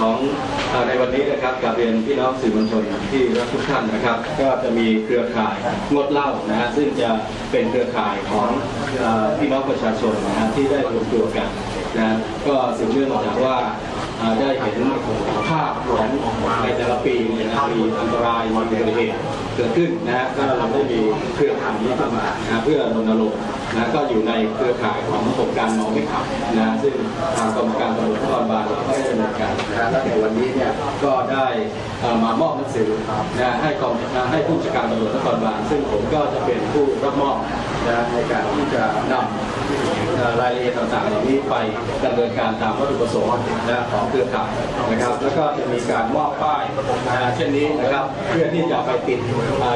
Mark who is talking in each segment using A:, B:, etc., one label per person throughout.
A: ของในวันนี้นะครับกับเรียนพี่น้องสื่อมวลชนที่รักทุกท่านนะครับ ก็จะมีเครือข่ายงดเหล้านะฮะซึ่งจะเป็นเครือข่ายของอพี่น้องประชาชนนะฮะที่ได้รวมตัวกันนะก็สืบเนื่องมาจากว่าได้เห็นภาพของในแต่ละปีเนี่ยนะมีอันตรายมีอุบัติเหตุเกิดขึ้นนะฮะก็เราได้มีเครือข่ายนี้ขึ้นมานะเพื่อรณรงค์นะก็อยู่ในเครือข่ายของโครงการมองไม่ขับนะซึ่งทางกรมการตำรวจนครบาลก็ได้ดำเนินการนะและในวันนี้เนี่ยก็ได้มามอบหนังสือนะให้กองนะให้ผู้จัดการตำรวจนครบาลซึ่งผมก็จะเป็นผู้รับมอบนะในการที่จะนำ รายละเอียดต่างๆเหล่านี้ไปดำเนินการตามวัตถุประสงค์นะของเครือข่ายนะครับ แล้วก็จะมีการมอบป้ายนะเช่นนี้นะครับ เพื่อที่จะไปติด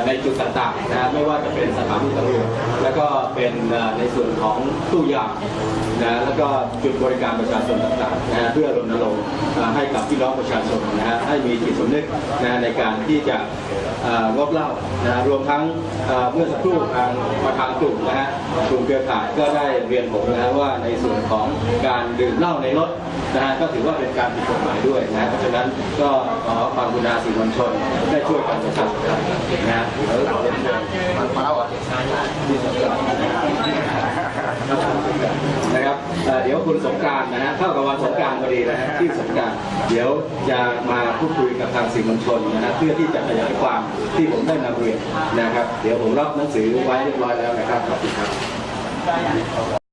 A: ในจุดต่างๆนะไม่ว่าจะเป็นสถานีตำรวจแล้วก็เป็นในส่วนของตู้ยามนะแล้วก็จุดบริการประชาชนต่างๆนะเพื่อรณรงค์ ให้กับพี่น้องประชาชนนะฮะให้มีจิตสำนึกนะในการที่จะงดเหล้านะรวมทั้งเมื่อสักครู่ทางประธานกลุ่มนะฮะกลุ่มเครือข่ายก็ได้เรียนผมนะฮะว่าในส่วนของการดื่มเหล้าในรถนะฮะก็ถือว่าเป็นการผิดกฎหมายด้วยนะฮะเพราะฉะนั้นก็ขอความกรุณาสื่อมวลชนได้ช่วยกันประชาสัมพันธ์นะฮะ เดี๋ยวคุณสงการนะฮะเข้ากับวันสงกรารพอดีนะฮะที่สงการเดี๋ยวจะมาพูดคุยกับทางสื่อมวลชนนะฮะเพื่อที่จะขยายความที่ผมได้นำเรียนนะครับ เดี๋ยวผมรับหนังสือไว้เรียบร้อยแล้วนะครับขอบคุณครับ